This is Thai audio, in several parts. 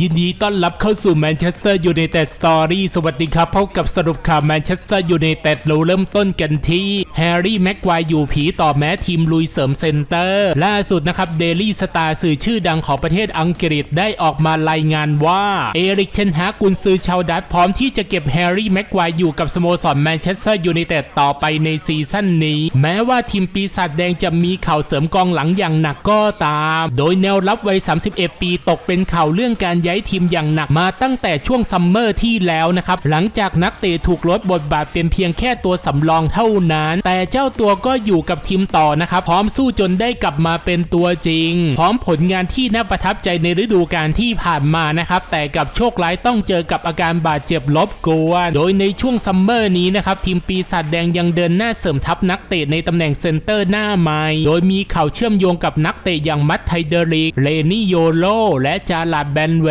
ยินดีต้อนรับเข้าสู่แมนเชสเตอร์ยูไนเต็ดสตอรี่สวัสดีครับพบกับสรุปข่าวแมนเชสเตอร์ยูไนเต็ดเราเริ่มต้นกันที่แฮร์รี่แม็กควายอยู่ผีต่อแม้ทีมลุยเสริมเซนเตอร์ ล่าสุดนะครับเดลี่สตาร์สื่อชื่อดังของประเทศอังกฤษได้ออกมารายงานว่าเอริกเทนฮากุนซือชาวดัตพร้อมที่จะเก็บแฮร์รี่แม็กควายอยู่กับสโมสรแมนเชสเตอร์ยูไนเต็ดต่อไปในซีซั่นนี้ แม้ว่าทีมปีศาจแดงจะมีข่าวเสริมกองหลังอย่างหนักก็ตาม โดยแนวรับวัย 31 ปีตกเป็นข่าวเรื่องการย้ายทีมอย่างหนักมาตั้งแต่ช่วงซัมเมอร์ที่แล้วนะครับ หลังจากนักเตะถูกลดบทบาทเป็นเพียงแค่ตัวสำรองเท่านั้น แต่เจ้าตัวก็อยู่กับทีมต่อนะครับ พร้อมสู้จนได้กลับมาเป็นตัวจริง พร้อมผลงานที่น่าประทับใจในฤดูกาลที่ผ่านมานะครับ แต่กับโชคร้ายต้องเจอกับอาการบาดเจ็บลบกวนโดยในช่วงซัมเมอร์นี้นะครับทีมปีศาจแดงยังเดินหน้าเสริมทัพนักเตะในตำแหน่งเซนเตอร์หน้าใหม่โดยมีข่าวเชื่อมโยงกับนักเตะอย่างมัตไทเดริก เลนี่โยโล และจาลาดแบนเว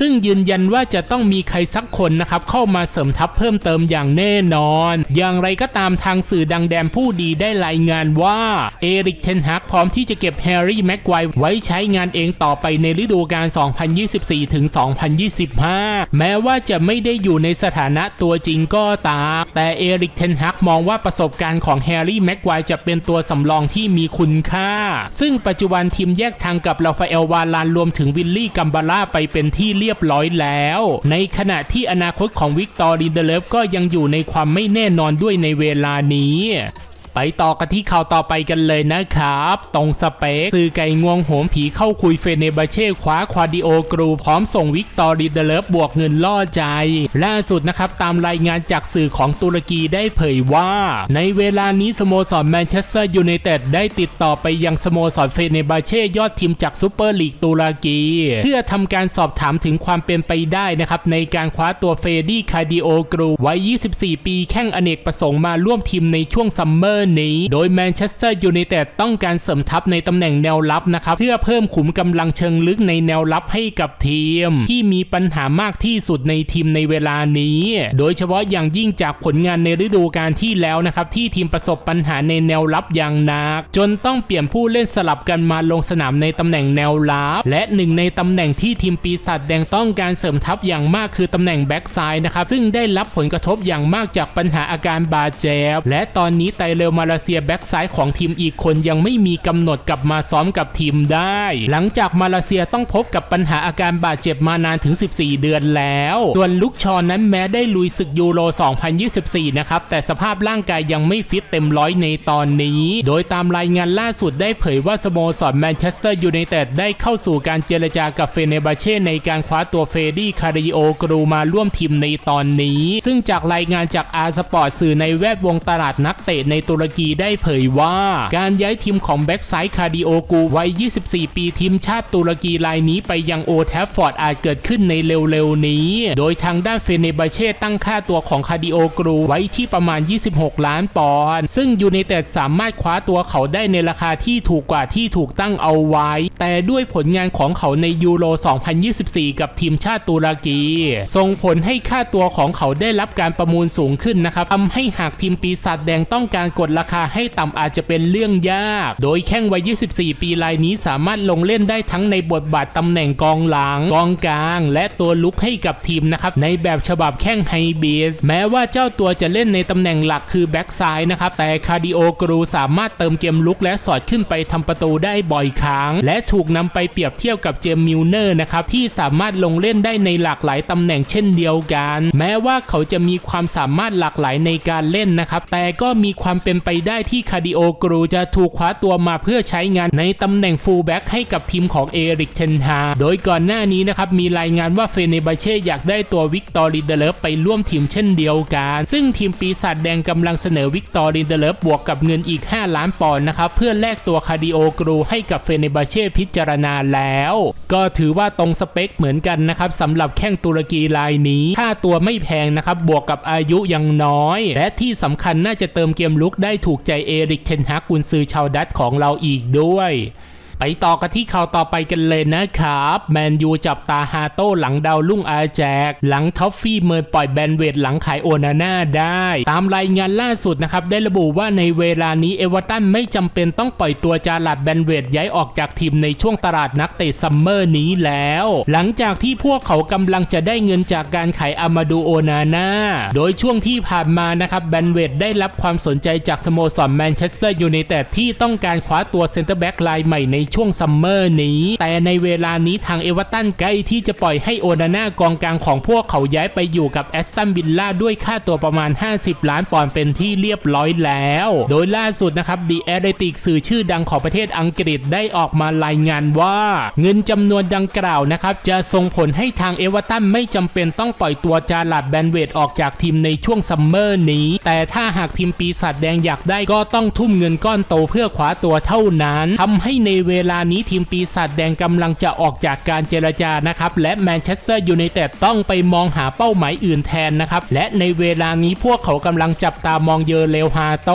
ซึ่งยืนยันว่าจะต้องมีใครสักคนนะครับเข้ามาเสริมทัพเพิ่มเติมอย่างแน่นอน อย่างไรก็ตามทางสื่อดังแดนผู้ดีได้รายงานว่าเอริกเทนฮักพร้อมที่จะเก็บแฮร์รี่แม็กไกวไว้ใช้งานเองต่อไปในฤดูกาล 2024 ถึง 2025 แม้ว่าจะไม่ได้อยู่ในสถานะตัวจริงก็ตาม แต่เอริกเทนฮักมองว่าประสบการณ์ของแฮร์รี่แม็กไกวจะเป็นตัวสำรองที่มีคุณค่า ซึ่งปัจจุบันทีมแยกทางกับราฟาเอลวาลานรวมถึงวิลลี่กัมบาร่าไปเป็นที่เรียบร้อยแล้ว ในขณะที่อนาคตของวิกตอรีเดเลฟก็ยังอยู่ในความไม่แน่นอนด้วยในเวลานี้ ไปต่อกันที่ข่าวต่อไปกันเลยนะครับ ตรงสเปคสื่อไก่งวงโหมผีเข้าคุยเฟเนบาเช่คว้าควาดิโอกรูพร้อมส่งวิกตอรีเดเลฟบวกเงินล่อใจล่าสุดนะครับ ตามรายงานจากสื่อของตุรกีได้เผยว่า ในเวลานี้สโมสรแมนเชสเตอร์ยูไนเต็ดได้ติดต่อไปยังสโมสรเฟเนบาเช่ยอดทีมจากซูเปอร์ลีกตุรกี เพื่อทำการสอบถามถึงความเป็นไปได้นะครับ ในการคว้าตัวเฟดี้คาดิโอกรูวัย24 ปีแข่งอเนกประสงค์มาร่วมทีมในช่วงซัมเมอร์นี้ โดยแมนเชสเตอร์ยูไนเต็ดต้องการเสริมทัพในตำแหน่งแนวรับนะครับ เพื่อเพิ่มขุมกำลังเชิงลึกในแนวรับให้กับทีม ที่มีปัญหามากที่สุดในทีมในเวลานี้ โดยเฉพาะอย่างยิ่งจากผลงานในฤดูกาลที่แล้วนะครับ ที่ทีมประสบปัญหาในแนวรับอย่างหนัก จนต้องเปลี่ยนผู้เล่นสลับกันมาลงสนามในตำแหน่งแนวรับ และหนึ่งในตำแหน่งที่ทีมปีศาจแดงต้องการเสริมทัพอย่างมากคือตำแหน่งแบ็กซ้ายนะครับซึ่งได้รับผลกระทบอย่างมากจากปัญหาอาการบาดเจ็บและตอนนี้ไตเรลมาเลเซียแบ็กซ้ายของทีมอีกคนยังไม่มีกำหนดกลับมาซ้อมกับทีมได้ หลังจากมาเลเซียต้องพบกับปัญหาอาการบาดเจ็บมานานถึง 14 เดือนแล้วส่วนลุกชอนนั้นแม้ได้ลุยศึกยูโร 2024 นะครับ แต่สภาพร่างกายยังไม่ฟิตเต็มร้อยในตอนนี้ โดยตามรายงานล่าสุดได้เผยว่าสโมสรแมนเชสเตอร์ยูไนเต็ดได้เข้าสู่การเจรจากับเฟเนบาเช่ในการคว้าตัวเฟดี้คาริโอกรูมาร่วมทีมในตอนนี้ ซึ่งจากรายงานจากอาร์สปอร์ตสื่อในแวดวงตลาดนักเตะในตุรกีได้เผยว่า การย้ายทีมของแบ็กไซด์คาร์ดิโอกูวัย 24 ปีทีมชาติตุรกีรายนี้ไปยังโอแทฟฟอร์ดอาจเกิดขึ้นในเร็วๆนี้ โดยทางด้านเฟเนบาเช่ตั้งค่าตัวของคาร์ดิโอกรูไว้ที่ประมาณ 26 ล้านปอนด์ซึ่งยูไนเต็ดสามารถคว้าตัวเขาได้ในราคาที่ถูกกว่าที่ถูกตั้งเอาไว้ แต่ด้วยผลงานของเขาในยูโร 2024 กับทีมชาติตุรกี ส่งผลให้ค่าตัวของเขาได้รับการประมูลสูงขึ้นนะครับทำให้หากทีมปีศาจแดงต้องการกดราคาให้ต่ำอาจจะเป็นเรื่องยาก โดยแข้งวัย 24 ปีรายนี้สามารถลงเล่นได้ทั้งในบทบาทตำแหน่งกองหลัง กองกลาง และตัวลุกให้กับทีมนะครับในแบบฉบับแข้งไฮเบสแม้ว่าเจ้าตัวจะเล่นในตำแหน่งหลักคือแบ็กซ้ายนะครับแต่คาร์ดิโอกรูสามารถเติมเกมลุกและสอดขึ้นไปทำประตูได้บ่อยครั้ง และถูกนำไปเปรียบเทียบกับเจมมิลเนอร์นะครับที่สามารถลงเล่นได้ในหลากหลายตำแหน่งเช่นเดียวกัน แม้ว่าเขาจะมีความสามารถหลากหลายในการเล่นนะครับแต่ก็มีความเป็นไปได้ที่คาดิโอกรูจะถูกคว้าตัวมาเพื่อใช้งานในตำแหน่งฟูลแบ็กให้กับทีมของเอริกเทนฮาโดยก่อนหน้านี้นะครับมีรายงานว่าเฟเนบาเช่อยากได้ตัววิกตอรีเดเลฟไปร่วมทีมเช่นเดียวกัน ซึ่งทีมปีศาจแดงกำลังเสนอวิกตอรีเดเลฟบวกกับเงินอีก 5 ล้านปอนด์นะครับเพื่อแลกตัวคาดิโอกรูให้กับเฟเนบาเช่พิจารณาแล้ว ก็ถือว่าตรงสเปคเหมือนกันนะครับสำหรับแข้งตุรกีรายนี้ค่าตัวไม่แพงนะครับบวกกับอายุยังน้อย และที่สำคัญน่าจะเติมเกมลุกได้ถูกใจเอริกเทนฮากกุนซือชาวดัตของเราอีกด้วย ไปต่อกันที่ข่าวต่อไปกันเลยนะครับแมนยูจับตาฮาโต้หลังดาวลุ่งอาแจก หลังท็อฟฟี่เมินปล่อยแบนเวดหลังขายโอนาน่าได้ ตามรายงานล่าสุดนะครับได้ระบุว่าในเวลานี้เอเวอร์ตันไม่จำเป็นต้องปล่อยตัวจาลัดแบนเวดย้ายออกจากทีมในช่วงตลาดนักเตะซัมเมอร์นี้แล้ว หลังจากที่พวกเขากำลังจะได้เงินจากการขายอามาดูโอนาน่าโดยช่วงที่ผ่านมานะครับแบนเวดได้รับความสนใจจากสโมสรแมนเชสเตอร์ยูไนเต็ดที่ต้องการคว้าตัวเซนเตอร์แบ็กรายใหม่ในช่วงซัมเมอร์นี้ แต่ในเวลานี้ทางเอเวอร์ตันใกล้ที่จะปล่อยให้โอนาน่ากองกลางของพวกเขาย้ายไปอยู่กับแอสตันวิลล่าด้วยค่าตัวประมาณ 50 ล้านปอนด์เป็นที่เรียบร้อยแล้ว โดยล่าสุดนะครับดีแอเรติกสื่อชื่อดังของประเทศอังกฤษได้ออกมารายงานว่า เงินจำนวนดังกล่าวนะครับจะส่งผลให้ทางเอเวอร์ตันไม่จำเป็นต้องปล่อยตัวจาลัดแบนเวดออกจากทีมในช่วงซัมเมอร์นี้ แต่ถ้าหากทีมปีศาจแดงอยากได้ก็ต้องทุ่มเงินก้อนโตเพื่อคว้าตัวเท่านั้นทำให้ในเววลานี้ทีมปีศาจแดงกำลังจะออกจากการเจรจานะครับ และแมนเชสเตอร์ยูไนเต็ดต้องไปมองหาเป้าหมายอื่นแทนนะครับ และในเวลานี้พวกเขากำลังจับตามองเยอเลวฮาโต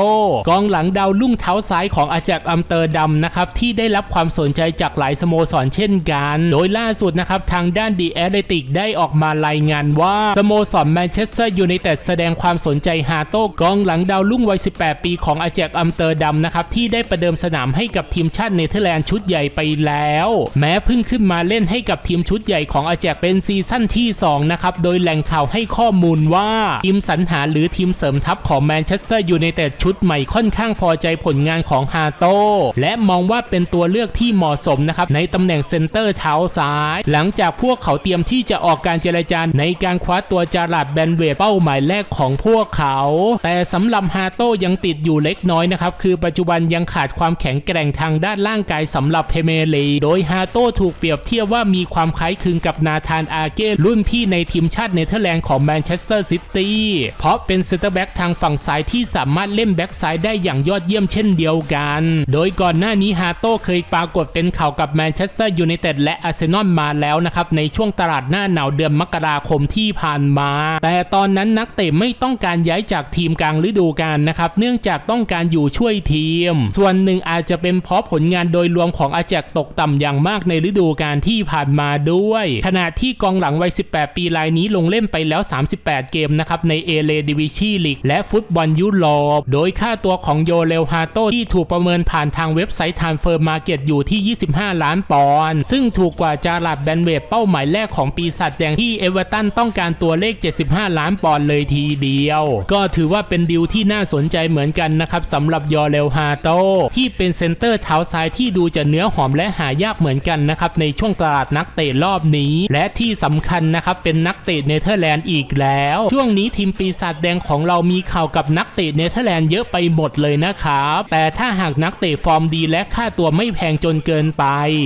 กองหลังดาวลุ่งเท้าซ้ายของอาแจกอัมเตอร์ดัมนะครับที่ได้รับความสนใจจากหลายสโมสรเช่นกัน โดยล่าสุดนะครับทางด้านดีแอตเลติกได้ออกมารายงานว่าสโมสรแมนเชสเตอร์ยูไนเต็ดแสดงความสนใจฮาโต้กองหลังดาวรุ่งวัย 18 ปีของอาแจกอัมเตอร์ดัมนะครับที่ได้ประเดิมสนามให้กับทีมชาติเนเธอร์แลนด์ชุดใหญ่ไปแล้ว แม้เพิ่งขึ้นมาเล่นให้กับทีมชุดใหญ่ของอาแจกเป็นซีซั่นที่ 2 นะครับ โดยแหล่งข่าวให้ข้อมูลว่า ทีมสรรหาหรือทีมเสริมทัพของแมนเชสเตอร์ยูไนเต็ดชุดใหม่ค่อนข้างพอใจผลงานของฮาโต้และมองว่าเป็นตัวเลือกที่เหมาะสมนะครับ ในตำแหน่งเซนเตอร์เท้าซ้าย หลังจากพวกเขาเตรียมที่จะออกการเจรจาในการคว้าตัวจาราดแบนเวย์เป้าหมายแรกของพวกเขา แต่สำหรับฮาโต้ยังติดอยู่เล็กน้อยนะครับคือปัจจุบันยังขาดความแข็งแกร่งทางด้านร่างกายสำหรับเพเมลีโดยฮาโต้ถูกเปรียบเทียบว่ามีความคล้ายคลึงกับนาธานอาเก้รุ่นพี่ในทีมชาติเนเธอร์แลนด์ของแมนเชสเตอร์ซิตี้เพราะเป็นเซนเตอร์แบ็กทางฝั่งซ้ายที่สามารถเล่นแบ็กซ้ายได้อย่างยอดเยี่ยมเช่นเดียวกัน โดยก่อนหน้านี้ฮาโต้เคยปรากฏเป็นข่าวกับแมนเชสเตอร์ยูไนเต็ดและอาร์เซนอลมาแล้วนะครับในช่วงตลาดหน้าหนาวเดือนมกราคมที่ผ่านมา แต่ตอนนั้นนักเตะไม่ต้องการย้ายจากทีมกลางฤดูกาลนะครับเนื่องจากต้องการอยู่ช่วยทีม ส่วนหนึ่งอาจจะเป็นเพราะผลงานโดยรวมของอาแจกตกต่ำอย่างมากในฤดูกาลที่ผ่านมาด้วย ขณะที่กองหลังวัย 18 ปีรายนี้ลงเล่นไปแล้ว 38 เกมนะครับในเอเลดิวิชีลีกและฟุตบอลยุโรป โดยค่าตัวของโยเลวฮาโตที่ถูกประเมินผ่านทางเว็บไซต์ Transfer Market อยู่ที่ 25 ล้านปอนด์ซึ่งถูกกว่าจาราดแบนเวบเป้าหมายแรกของปีศาจแดงที่เอเวอร์ตันต้องการตัวเลข 75 ล้านปอนด์เลยทีเดียว ก็ถือว่าเป็นดีลที่น่าสนใจเหมือนกันนะครับสำหรับยอเลวฮาโตที่เป็นเซนเตอร์เท้าซ้ายที่ดูจะเนื้อหอมและหายากเหมือนกันนะครับในช่วงตลาดนักเตะรอบนี้ และที่สำคัญนะครับเป็นนักเตะเนเธอร์แลนด์อีกแล้ว ช่วงนี้ทีมปีศาจแดงของเรามีข่าวกับนักเตะเนเธอร์แลนด์เยอะไปหมดเลยนะครับแต่ถ้าหากนักเตะฟอร์มดีและค่าตัวไม่แพงจนเกินไป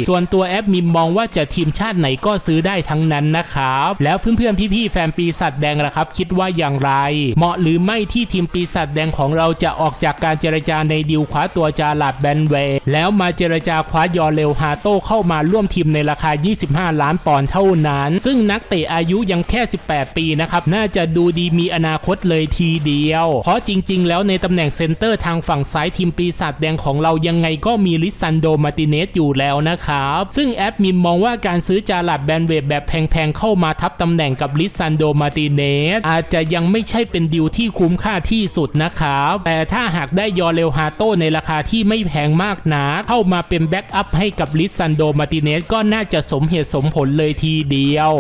ส่วนตัวแอปมิมมองว่าจะทีมชาติไหนก็ซื้อได้ทั้งนั้นนะครับแล้วเพื่อนๆพี่ๆแฟนปีศาจแดงล่ะครับ คิดว่าอย่างไร เหมาะหรือไม่ที่ทีมปีศาจแดงของเราจะออกจากการเจรจาในดีลคว้าตัวจาลาดแบนเวย์แล้วมาเจรจาคว้ายอเรลฮาโต้เข้ามาร่วมทีมในราคา 25 ล้านปอนด์เท่านั้น ซึ่งนักเตะอายุยังแค่ 18 ปีนะครับ น่าจะดูดีมีอนาคตเลยทีเดียว เพราะจริง ๆ แล้วในตำแหน่งเซนเตอร์ทางฝั่งซ้ายทีมปีศาจแดงของเรายังไงก็มีลิซันโดมาติเนสอยู่แล้วนะครับ ซึ่งแอปมิมมองว่าการซื้อจาลาดแบนเวย์แบบแพงๆ เข้ามาทับตำแหน่งกับลิซันโดมาติเนสอาจจะยังไม่ใช่เป็นดีลที่คุ้มค่าที่สุดนะครับแต่ถ้าหากได้ยอเรลฮาโต้ในราคาที่ไม่แพงมากนะเข้ามาเป็นแบ็กอัพให้กับลิซันโดมาติเนสก็น่าจะสมเหตุสมผลเลยทีเดียว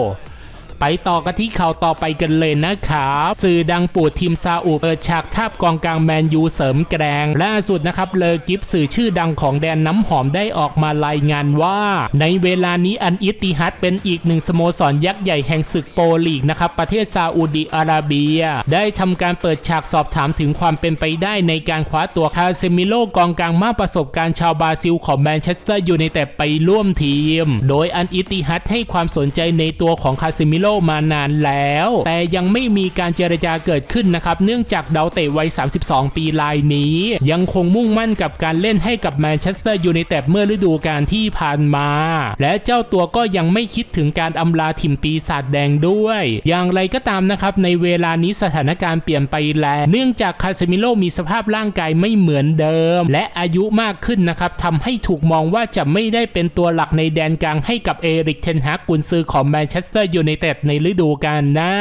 ไปต่อกันที่ข่าวต่อไปกันเลยนะครับสื่อดังปูดทีมซาอุเปิดฉากทาบกองกลางแมนยูเสริมแกรงล่าสุดนะครับเลอกิฟสื่อชื่อดังของแดนน้ำหอมได้ออกมารายงานว่า ในเวลานี้อันอิติฮัดเป็นอีกหนึ่งสโมสรยักษ์ใหญ่แห่งศึกโปรลีกนะครับประเทศซาอุดิอาระเบีย ได้ทำการเปิดฉากสอบถามถึงความเป็นไปได้ในการคว้าตัวคาเซมิโลกองกลางมากประสบการณ์ชาวบราซิลของแมนเชสเตอร์ยูไนเต็ดไปร่วมทีม โดยอันอิตติฮัดให้ความสนใจในตัวของคาเซมิโลมานานแล้ว แต่ยังไม่มีการเจรจาเกิดขึ้นนะครับ เนื่องจากดาวเตะวัย 32 ปีรายนี้ ยังคงมุ่งมั่นกับการเล่นให้กับแมนเชสเตอร์ยูไนเต็ดเมื่อฤดูกาลที่ผ่านมา และเจ้าตัวก็ยังไม่คิดถึงการอำลาถิ่มปีศาจแดงด้วย อย่างไรก็ตามนะครับในเวลานี้สถานการณ์เปลี่ยนไปแล้วเนื่องจากคาเซมิโลมีสภาพร่างกายไม่เหมือนเดิม และอายุมากขึ้นนะครับทำให้ถูกมองว่าจะไม่ได้เป็นตัวหลักในแดนกลางให้กับเอริกเทนฮากกุนซือของแมนเชสเตอร์ยูไนเต็ดในฤดูกาลหน้า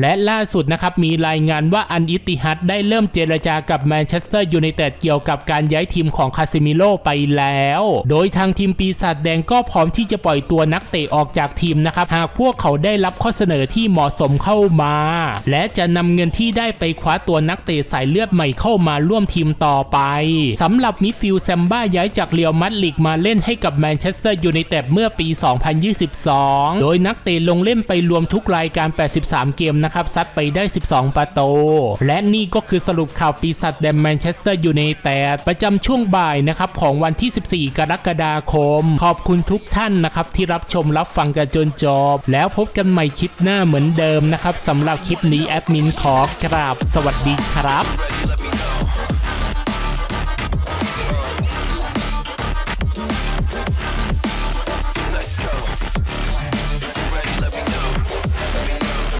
และล่าสุดนะครับมีรายงานว่าอันอิติฮัดได้เริ่มเจรจากับแมนเชสเตอร์ยูไนเต็ดเกี่ยวกับการย้ายทีมของคาเซมิโลไปแล้ว โดยทางทีมปีศาจแดงก็พร้อมที่จะปล่อยตัวนักเตะออกจากทีมนะครับ หากพวกเขาได้รับข้อเสนอที่เหมาะสมเข้ามา และจะนำเงินที่ได้ไปคว้าตัวนักเตะสายเลือดใหม่เข้ามาร่วมทีมต่อไปสำหรับมิฟิลแซมบ้าย้ายจากเรียวมัดลิกมาเล่นให้กับแมนเชสเตอร์ยูไนเต็ดเมื่อปี 2022 โดยนักเตะลงเล่นไปรวมทุกรายการ 83 เกมนะครับ ซัดไปได้ 12 ประตู และนี่ก็คือสรุปข่าวปีศาจแดงแมนเชสเตอร์ยูไนเต็ดประจำช่วงบ่ายนะครับของวันที่ 14 กรกฎาคม ขอบคุณทุกท่านนะครับที่รับชมรับฟังกันจนจบ แล้วพบกันใหม่คลิปหน้าเหมือนเดิมนะครับสำหรับคลิปนี้แอดมินขอกราบสวัสดีครับ